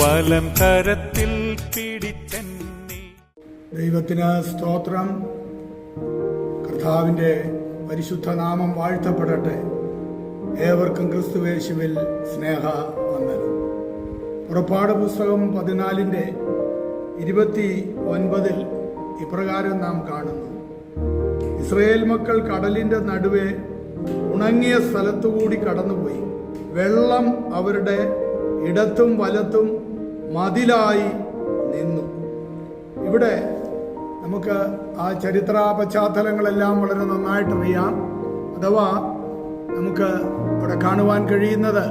വലം കരത്തിൽ പിടിച്ചെന്നി. ദൈവത്തിന് സ്തോത്രം. കർത്താവിന്റെ പരിശുദ്ധ നാമം വാഴ്ത്തപ്പെടട്ടെ. ഏവർക്കും ക്രിസ്തുവേശുവിൽ സ്നേഹ വന്ദനം. പുറപ്പാട് പുസ്തകം പതിനാലിന്റെ ഇരുപത്തി ഒൻപതിൽ ഇപ്രകാരം നാം കാണുന്നു. ഇസ്രയേൽ മക്കൾ കടലിന്റെ നടുവെ ഉണങ്ങിയ സ്ഥലത്തുകൂടി കടന്നുപോയി. വെള്ളം അവരുടെ ഇടത്തും വലത്തും മതിലായി നിന്നു. ഇവിടെ നമുക്ക് ആ ചരിത്ര പശ്ചാത്തലങ്ങളെല്ലാം വളരെ നന്നായിട്ടറിയാം. അഥവാ നമുക്ക് ഇവിടെ കാണുവാൻ കഴിയുന്നത്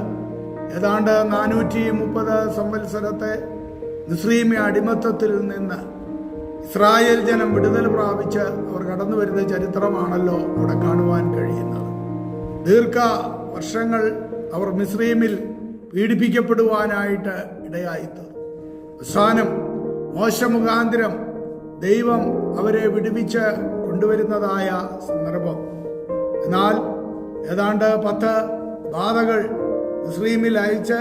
ഏതാണ്ട് നാനൂറ്റി മുപ്പത് സംവത്സരത്തെ മുസ്ലിം അടിമത്തത്തിൽ നിന്ന് ഇസ്രായേൽ ജനം വിടുതൽ പ്രാപിച്ച് അവർ കടന്നു വരുന്ന ചരിത്രമാണല്ലോ ഇവിടെ കാണുവാൻ കഴിയുന്നത്. ദീർഘ വർഷങ്ങൾ അവർ മിസ്രീമിൽ പീഡിപ്പിക്കപ്പെടുവാനായിട്ട് ഇടയായിത്തീർന്നു. അവസാനം മോശമുഖാന്തരം ദൈവം അവരെ വിടുവിച്ച് കൊണ്ടുവരുന്നതായ സന്ദർഭം. എന്നാൽ ഏതാണ്ട് പത്ത് ബാധകൾ മുസ്ലിമിൽ അയച്ച്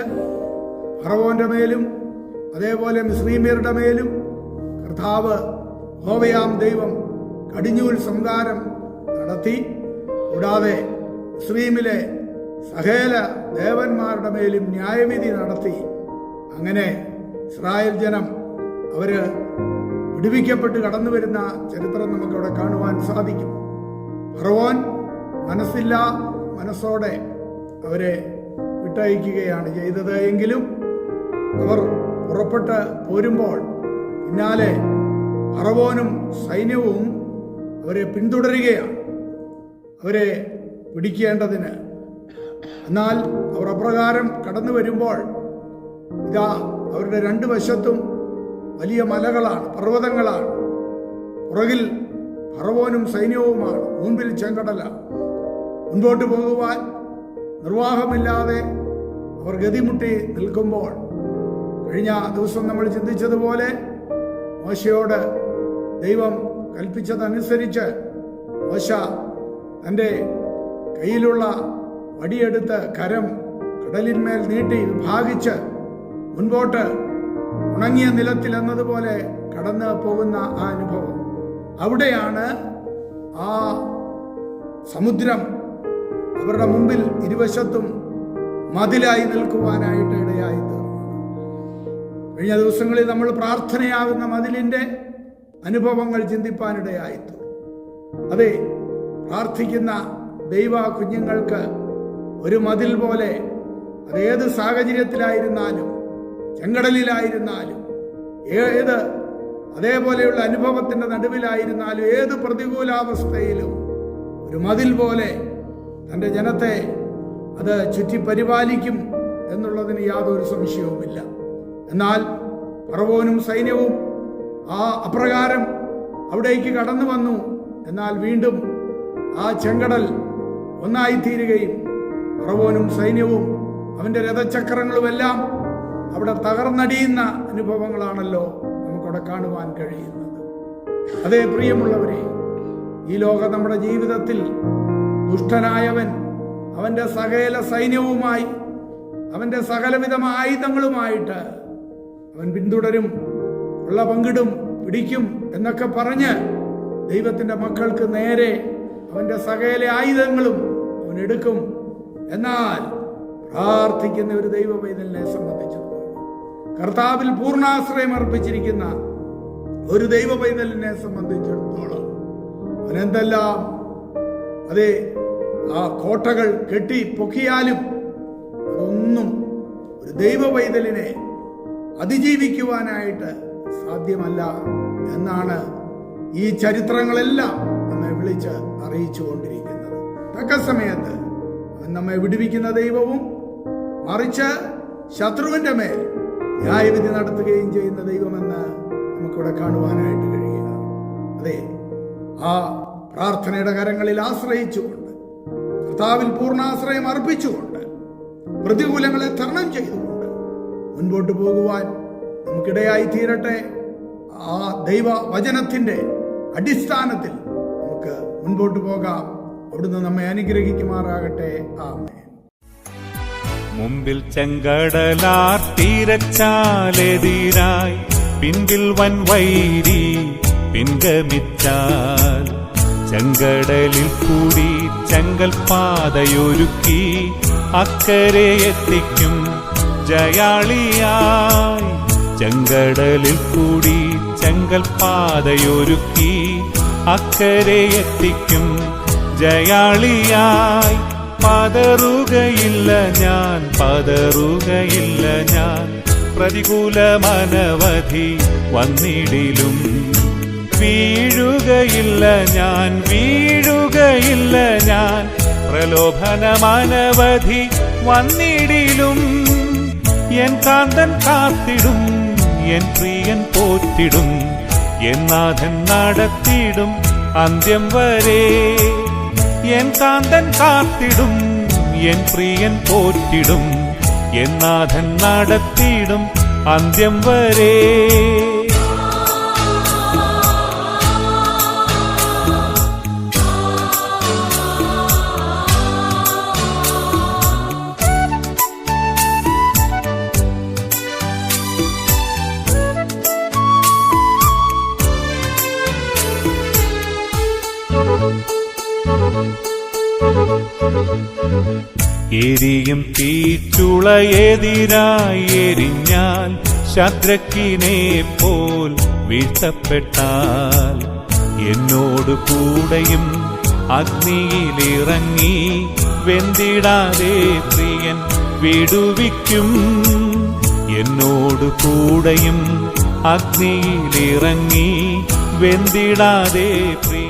ഫറവോന്റെ മേലും അതേപോലെ മുസ്ലിമിയരുടെ മേലും കർത്താവ് ഹോവയാം ദൈവം കടിഞ്ഞൂൽ സംഹാരം നടത്തി. കൂടാതെ മുസ്ലിമിലെ സഹേല ദേവന്മാരുടെ മേലും ന്യായവിധി നടത്തി അങ്ങനെ ഇസ്രായേൽ ജനം അവർ വിടുവിക്കപ്പെട്ട് കടന്നു വരുന്ന ചരിത്രം നമുക്കവിടെ കാണുവാൻ സാധിക്കും. ഫറവോൻ മനസ്സില്ല മനസ്സോടെ അവരെ വിട്ടയക്കുകയാണ് ചെയ്തത്. എങ്കിലും അവർ പുറപ്പെട്ട് പോരുമ്പോൾ പിന്നാലെ ഫറവോനും സൈന്യവും അവരെ പിന്തുടരുകയാണ്. അവരെ പിടിക്കേണ്ടതിന്. എന്നാൽ അവർ അപ്രകാരം കടന്നു വരുമ്പോൾ ഇതാ അവരുടെ രണ്ടു വശത്തും വലിയ മലകളാണ് പർവതങ്ങളാണ്. പുറകിൽ ഫറവോനും സൈന്യവുമാണ് മുൻപിൽ ചെങ്കടല. മുൻപോട്ട് പോകുവാൻ നിർവാഹമില്ലാതെ അവർ ഗതിമുട്ടി നിൽക്കുമ്പോൾ കഴിഞ്ഞ ദിവസം നമ്മൾ ചിന്തിച്ചതുപോലെ മോശയോട് ദൈവം കൽപ്പിച്ചതനുസരിച്ച് മോശ തന്റെ കയ്യിലുള്ള വടിയെടുത്ത് കരം കടലിന്മേൽ നീട്ടി വിഭാഗിച്ച് മുൻപോട്ട് ഉണങ്ങിയ നിലത്തിൽ എന്നതുപോലെ കടന്നു പോകുന്ന ആ അനുഭവം. അവിടെയാണ് ആ സമുദ്രം അവരുടെ മുമ്പിൽ ഇരുവശത്തും മതിലായി നിൽക്കുവാനായിട്ട് ഇടയായി തീർന്നു കഴിഞ്ഞ ദിവസങ്ങളിൽ നമ്മൾ പ്രാർത്ഥനയാകുന്ന മതിലിന്റെ അനുഭവങ്ങൾ ചിന്തിപ്പാനിടയായി തീർന്നു. അതെ പ്രാർത്ഥിക്കുന്ന ദൈവ കുഞ്ഞുങ്ങൾക്ക് ഒരു മതിൽ പോലെ അതേത് സാഹചര്യത്തിലായിരുന്നാലും ചെങ്കടലിലായിരുന്നാലും ഏത് അതേപോലെയുള്ള അനുഭവത്തിന്റെ നടുവിലായിരുന്നാലും ഏത് പ്രതികൂലാവസ്ഥയിലും ഒരു മതിൽ പോലെ തന്റെ ജനത്തെ അത് ചുറ്റി പരിപാലിക്കും എന്നുള്ളതിന് യാതൊരു സംശയവുമില്ല. എന്നാൽ പറവോനും സൈന്യവും ആ അപ്രകാരം അവിടേക്ക് കടന്നു വന്നു. എന്നാൽ വീണ്ടും ആ ചെങ്കടൽ ഒന്നായിത്തീരുകയും പറവോനും സൈന്യവും അവന്റെ രഥചക്രങ്ങളുമെല്ലാം അവിടെ തകർന്നടിയുന്ന അനുഭവങ്ങളാണല്ലോ നമുക്കവിടെ കാണുവാൻ കഴിയുന്നത്. അതേ പ്രിയമുള്ളവരെ ഈ ലോകം നമ്മുടെ ജീവിതത്തിൽ ദുഷ്ടനായവൻ അവന്റെ സകല സൈന്യവുമായി അവന്റെ സകലവിധ ആയുധങ്ങളുമായിട്ട് അവൻ പിന്തുടരും ഉള്ള പങ്കിടും പിടിക്കും എന്നൊക്കെ പറഞ്ഞ് ദൈവത്തിന്റെ മക്കൾക്ക് നേരെ അവന്റെ സകല ആയുധങ്ങളും അവൻ എടുക്കും. എന്നാൽ പ്രാർത്ഥിക്കുന്ന ഒരു ദൈവ പൈതലിനെ സംബന്ധിച്ചിടത്തോളം. കർത്താവിൽ പൂർണാശ്രയം അർപ്പിച്ചിരിക്കുന്ന ഒരു ദൈവ പൈതലിനെ സംബന്ധിച്ചിടത്തോളം. അവനെന്തെല്ലാം അതെ ആ കോട്ടകൾ കെട്ടി പൊക്കിയാലും അതൊന്നും ഒരു ദൈവ പൈതലിനെ അതിജീവിക്കുവാനായിട്ട് സാധ്യമല്ല എന്നാണ് ഈ ചരിത്രങ്ങളെല്ലാം നമ്മെ വിളിച്ച് അറിയിച്ചു കൊണ്ടിരിക്കുന്നത്. തക്ക സമയത്ത് നമ്മെ വിടുവിക്കുന്ന ദൈവവും മറിച്ച് ശത്രുവിന്റെ മേൽ ന്യായവിധി നടത്തുകയും ചെയ്യുന്ന ദൈവമെന്ന് നമുക്കിവിടെ കാണുവാനായിട്ട് കഴിയുക. അതെ ആ പ്രാർത്ഥനയുടെ കരങ്ങളിൽ ആശ്രയിച്ചുകൊണ്ട് കർത്താവിൽ പൂർണാശ്രയം അർപ്പിച്ചുകൊണ്ട് പ്രതികൂലങ്ങളെ തരണം ചെയ്തുകൊണ്ട് മുൻപോട്ട് പോകുവാൻ നമുക്കിടയായി തീരട്ടെ. ആ ദൈവ വചനത്തിന്റെ അടിസ്ഥാനത്തിൽ മുൻപോട്ട് പോകാം. അവിടുന്ന് നമ്മെ അനുഗ്രഹിക്കുമാറാകട്ടെ. ആമേൻ. മുമ്പിൽ ചെങ്കടലാർ തീരച്ചാലെതിരായി പിൻപിൽ വൻ വൈരി പിൻഗമിച്ചാൽ ചെങ്കടലിൽ കൂടി ചെങ്കൽ പാതയൊരുക്കി അക്കരെ എത്തിക്കും ജയാളിയായി. ചെങ്കടലിൽ കൂടി ചെങ്കൽ പാതയൊരുക്കി അക്കരെ എത്തിക്കും. ജയാളിയായി പതറുകയില്ല ഞാൻ പതറുകയില്ല ഞാൻ. പ്രതികൂലമനവധി വന്നിടിലും. വീഴുകയില്ല ഞാൻ വീഴുകയില്ല ഞാൻ. പ്രലോഭനമനവധി വന്നിടിലും. എൻ കാന്തൻ കാത്തിടും എൻ പ്രിയൻ പോറ്റിടും. എൻ നാഥൻ നടത്തിടും അന്ത്യം വരെ എൻ കാന്തൻ കാത്തിടും എൻ പ്രിയൻ പോറ്റിടും എൻ നാഥൻ നടത്തിടും അന്ത്യം വരെ എരിയും തീച്ചുളയെതിരായി എരിഞ്ഞാൽ ശദ്രക്കിനെ പോൽ വീഴ്ത്തപ്പെട്ടാൽ എന്നോട് കൂടെയും അഗ്നിയിലിറങ്ങി വെന്തിടാതെ പ്രിയൻ വിടുവിക്കും. എന്നോട് കൂടെയും അഗ്നിയിലിറങ്ങി വെന്തിടാതെ പ്രിയൻ വിടു